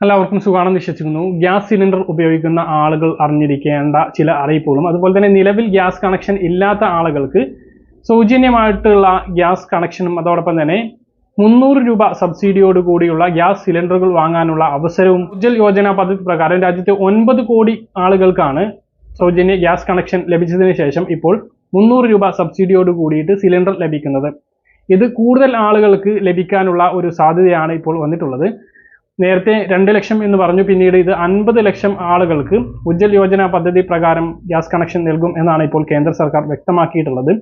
എല്ലാവർക്കും സുഖമാണെന്ന് വിശ്വസിക്കുന്നു. ഗ്യാസ് സിലിണ്ടർ ഉപയോഗിക്കുന്ന ആളുകൾ അറിഞ്ഞിരിക്കേണ്ട ചില അറിയിപ്പുകളും അതുപോലെ തന്നെ നിലവിൽ ഗ്യാസ് കണക്ഷൻ ഇല്ലാത്ത ആളുകൾക്ക് സൗജന്യമായിട്ടുള്ള ഗ്യാസ് കണക്ഷനും അതോടൊപ്പം തന്നെ മുന്നൂറ് രൂപ സബ്സിഡിയോട് കൂടിയുള്ള ഗ്യാസ് സിലിണ്ടറുകൾ വാങ്ങാനുള്ള അവസരവും ഉജ്ജൽ യോജന പദ്ധതി പ്രകാരം രാജ്യത്തെ ഒൻപത് കോടി ആളുകൾക്കാണ് സൗജന്യ ഗ്യാസ് കണക്ഷൻ ലഭിച്ചതിന് ശേഷം ഇപ്പോൾ മുന്നൂറ് രൂപ സബ്സിഡിയോട് കൂടിയിട്ട് സിലിണ്ടർ ലഭിക്കുന്നത്. ഇത് കൂടുതൽ ആളുകൾക്ക് ലഭിക്കാനുള്ള ഒരു സാധ്യതയാണ് ഇപ്പോൾ വന്നിട്ടുള്ളത്. നേരത്തെ രണ്ട് ലക്ഷം എന്ന് പറഞ്ഞു. പിന്നീട് ഇത് അൻപത് ലക്ഷം ആളുകൾക്ക് ഉജ്ജൽ യോജന പദ്ധതി പ്രകാരം ഗ്യാസ് കണക്ഷൻ നൽകും എന്നാണ് ഇപ്പോൾ കേന്ദ്ര സർക്കാർ വ്യക്തമാക്കിയിട്ടുള്ളത്.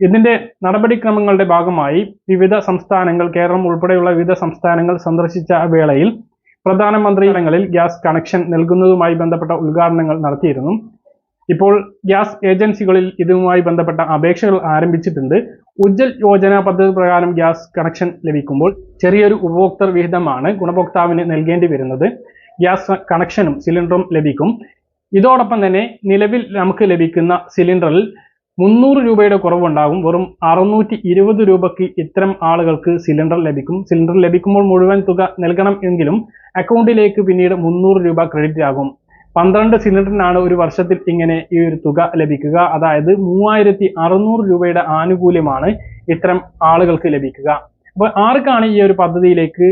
ഇതിന്റെ നടപടിക്രമങ്ങളുടെ ഭാഗമായി വിവിധ സംസ്ഥാനങ്ങൾ കേരളം ഉൾപ്പെടെയുള്ള വിവിധ സംസ്ഥാനങ്ങൾ സന്ദർശിച്ച വേളയിൽ പ്രധാനമന്ത്രി ഗ്യാസ് കണക്ഷൻ നൽകുന്നതുമായി ബന്ധപ്പെട്ട ഉദ്ഘാടനങ്ങൾ നടത്തിയിരുന്നു. ഇപ്പോൾ ഗ്യാസ് ഏജൻസികളിൽ ഇതുമായി ബന്ധപ്പെട്ട അപേക്ഷകൾ ആരംഭിച്ചിട്ടുണ്ട്. ഉജ്ജൽ യോജന പദ്ധതി പ്രകാരം ഗ്യാസ് കണക്ഷൻ ലഭിക്കുമ്പോൾ ചെറിയൊരു ഉപഭോക്തൃ വിഹിതമാണ് ഗുണഭോക്താവിന് നൽകേണ്ടി വരുന്നത്. ഗ്യാസ് കണക്ഷനും സിലിണ്ടറും ലഭിക്കും. ഇതോടൊപ്പം തന്നെ നിലവിൽ നമുക്ക് ലഭിക്കുന്ന സിലിണ്ടറിൽ മുന്നൂറ് രൂപയുടെ കുറവുണ്ടാകും. വെറും അറുന്നൂറ്റി ഇരുപത് രൂപയ്ക്ക് ഇത്തരം ആളുകൾക്ക് സിലിണ്ടർ ലഭിക്കും. സിലിണ്ടർ ലഭിക്കുമ്പോൾ മുഴുവൻ തുക നൽകണം എങ്കിലും അക്കൗണ്ടിലേക്ക് പിന്നീട് മുന്നൂറ് രൂപ ക്രെഡിറ്റ് ആകും. പന്ത്രണ്ട് സിലിണ്ടറിനാണ് ഒരു വർഷത്തിൽ ഇങ്ങനെ ഈ ഒരു തുക ലഭിക്കുക. അതായത് മൂവായിരത്തി അറുന്നൂറ് രൂപയുടെ ആനുകൂല്യമാണ് ഇത്തരം ആളുകൾക്ക് ലഭിക്കുക. അപ്പോൾ ആർക്കാണ് ഈ ഒരു പദ്ധതിയിലേക്ക്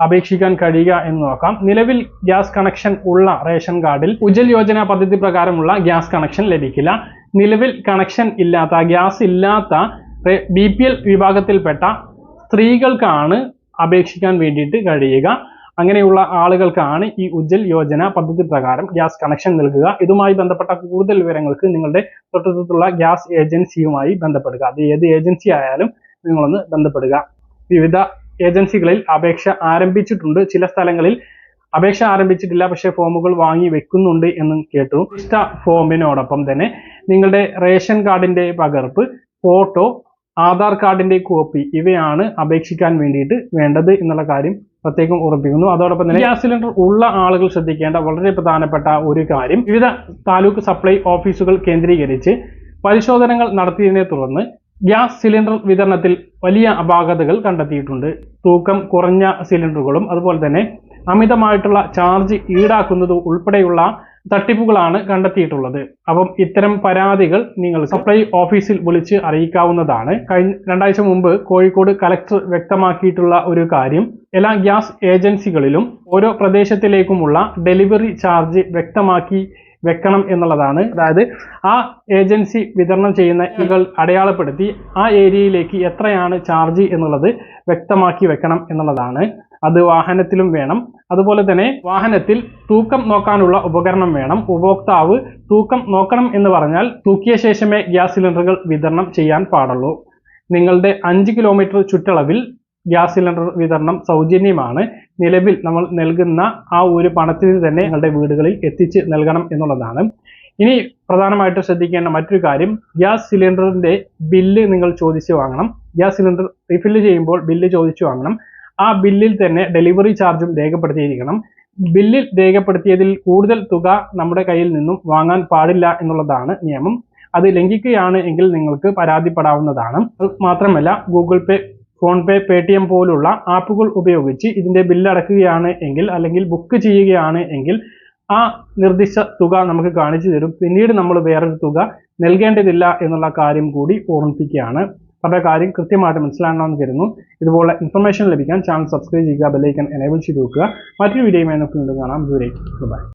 അപേക്ഷിക്കാൻ കഴിയുക എന്ന് നോക്കാം. നിലവിൽ ഗ്യാസ് കണക്ഷൻ ഉള്ള റേഷൻ കാർഡിൽ ഉജ്ജൽ യോജന പദ്ധതി പ്രകാരമുള്ള ഗ്യാസ് കണക്ഷൻ ലഭിക്കില്ല. നിലവിൽ കണക്ഷൻ ഇല്ലാത്ത ഗ്യാസ് ഇല്ലാത്ത ബി പി എൽ വിഭാഗത്തിൽപ്പെട്ട സ്ത്രീകൾക്കാണ് അപേക്ഷിക്കാൻ വേണ്ടിയിട്ട് കഴിയുക. അങ്ങനെയുള്ള ആളുകൾക്കാണ് ഈ ഉജ്ജൽ യോജന പദ്ധതി പ്രകാരം ഗ്യാസ് കണക്ഷൻ നൽകുക. ഇതുമായി ബന്ധപ്പെട്ട കൂടുതൽ വിവരങ്ങൾക്ക് നിങ്ങളുടെ തൊട്ടടുത്തുള്ള ഗ്യാസ് ഏജൻസിയുമായി ബന്ധപ്പെടുക. അത് ഏത് ഏജൻസി ആയാലും നിങ്ങളൊന്ന് ബന്ധപ്പെടുക. വിവിധ ഏജൻസികളിൽ അപേക്ഷ ആരംഭിച്ചിട്ടുണ്ട്. ചില സ്ഥലങ്ങളിൽ അപേക്ഷ ആരംഭിച്ചിട്ടില്ല. പക്ഷേ ഫോമുകൾ വാങ്ങി വെക്കുന്നുണ്ട് എന്നും കേട്ടു. ഇഷ്ട ഫോമിനോടൊപ്പം തന്നെ നിങ്ങളുടെ റേഷൻ കാർഡിന്റെ പകർപ്പ് ഫോട്ടോ ആധാർ കാർഡിന്റെ കോപ്പി ഇവയാണ് അപേക്ഷിക്കാൻ വേണ്ടിയിട്ട് വേണ്ടത് എന്നുള്ള കാര്യം പ്രത്യേകം ഉറപ്പിക്കുന്നു. അതോടൊപ്പം തന്നെ ഗ്യാസ് സിലിണ്ടർ ഉള്ള ആളുകൾ ശ്രദ്ധിക്കേണ്ട വളരെ പ്രധാനപ്പെട്ട ഒരു കാര്യം വിവിധ താലൂക്ക് സപ്ലൈ ഓഫീസുകൾ കേന്ദ്രീകരിച്ച് പരിശോധനകൾ നടത്തിയതിനെ തുടർന്ന് ഗ്യാസ് സിലിണ്ടർ വിതരണത്തിൽ വലിയ അപാകതകൾ കണ്ടെത്തിയിട്ടുണ്ട്. തൂക്കം കുറഞ്ഞ സിലിണ്ടറുകളും അതുപോലെ തന്നെ അമിതമായിട്ടുള്ള ചാർജ് ഈടാക്കുന്നത് ഉൾപ്പെടെയുള്ള തട്ടിപ്പുകളാണ് കണ്ടെത്തിയിട്ടുള്ളത്. അപ്പം ഇത്തരം പരാതികൾ നിങ്ങൾ സപ്ലൈ ഓഫീസിൽ വിളിച്ച് അറിയിക്കാവുന്നതാണ്. കഴിഞ്ഞ രണ്ടാഴ്ച മുമ്പ് കോഴിക്കോട് കലക്ടർ വ്യക്തമാക്കിയിട്ടുള്ള ഒരു കാര്യം എല്ലാ ഗ്യാസ് ഏജൻസികളിലും ഓരോ പ്രദേശത്തിലേക്കുമുള്ള ഡെലിവറി ചാർജ് വ്യക്തമാക്കി വെക്കണം എന്നുള്ളതാണ്. അതായത് ആ ഏജൻസി വിതരണം ചെയ്യുന്ന ഇകൾ അടയാളപ്പെടുത്തി ആ ഏരിയയിലേക്ക് എത്രയാണ് ചാർജ് എന്നുള്ളത് വ്യക്തമാക്കി വെക്കണം എന്നുള്ളതാണ്. അത് വാഹനത്തിലും വേണം. അതുപോലെ തന്നെ വാഹനത്തിൽ തൂക്കം നോക്കാനുള്ള ഉപകരണം വേണം. ഉപഭോക്താവ് തൂക്കം നോക്കണം എന്ന് പറഞ്ഞാൽ തൂക്കിയ ശേഷമേ ഗ്യാസ് സിലിണ്ടറുകൾ വിതരണം ചെയ്യാൻ പാടുള്ളൂ. നിങ്ങളുടെ അഞ്ച് കിലോമീറ്റർ ചുറ്റളവിൽ ഗ്യാസ് സിലിണ്ടർ വിതരണം സൗജന്യമാണ്. നിലവിൽ നമ്മൾ നൽകുന്ന ആ ഒരു പണത്തിൽ തന്നെ നിങ്ങളുടെ വീടുകളിൽ എത്തിച്ച് നൽകണം എന്നുള്ളതാണ്. ഇനി പ്രധാനമായിട്ട് ശ്രദ്ധിക്കേണ്ട മറ്റൊരു കാര്യം ഗ്യാസ് സിലിണ്ടറിന്റെ ബില്ല് നിങ്ങൾ ചോദിച്ചു വാങ്ങണം. ഗ്യാസ് സിലിണ്ടർ റീഫില്ല് ചെയ്യുമ്പോൾ ബില്ല് ചോദിച്ചു വാങ്ങണം. ആ ബില്ലിൽ തന്നെ ഡെലിവറി ചാർജും രേഖപ്പെടുത്തിയിരിക്കണം. ബില്ലിൽ രേഖപ്പെടുത്തിയതിൽ കൂടുതൽ തുക നമ്മുടെ കയ്യിൽ നിന്നും വാങ്ങാൻ പാടില്ല എന്നുള്ളതാണ് നിയമം. അത് ലംഘിക്കുകയാണ് എങ്കിൽ നിങ്ങൾക്ക് പരാതിപ്പെടാവുന്നതാണ്. മാത്രമല്ല Google Pay PhonePe Paytm പോലുള്ള ആപ്പുകൾ ഉപയോഗിച്ച് ഇതിന്റെ ബില്ല് അടക്കുകയാണ് എങ്കിൽ അല്ലെങ്കിൽ ബുക്ക് ചെയ്യുകയാണ് എങ്കിൽ ആ നിർദ്ദിഷ്ട തുക നമുക്ക് കാണിച്ചു തരും. പിന്നീട് നമ്മൾ വേറൊരു തുക നൽകേണ്ടതില്ല എന്നുള്ള കാര്യം കൂടി ഓർമ്മിപ്പിക്കുകയാണ്. അവരുടെ കാര്യം കൃത്യമായിട്ട് മനസ്സിലാകണമെന്ന് കരുതുന്നു. ഇതുപോലെ ഇൻഫർമേഷൻ ലഭിക്കാൻ ചാനൽ സബ്സ്ക്രൈബ് ചെയ്യുക ബെല്ലൈക്കൻ എനേബിൾ ചെയ്ത് വെക്കുക. മറ്റൊരു വീഡിയോയുമായി നമുക്ക് വീണ്ടും കാണാം. ദൂരേക്ക് ബൈ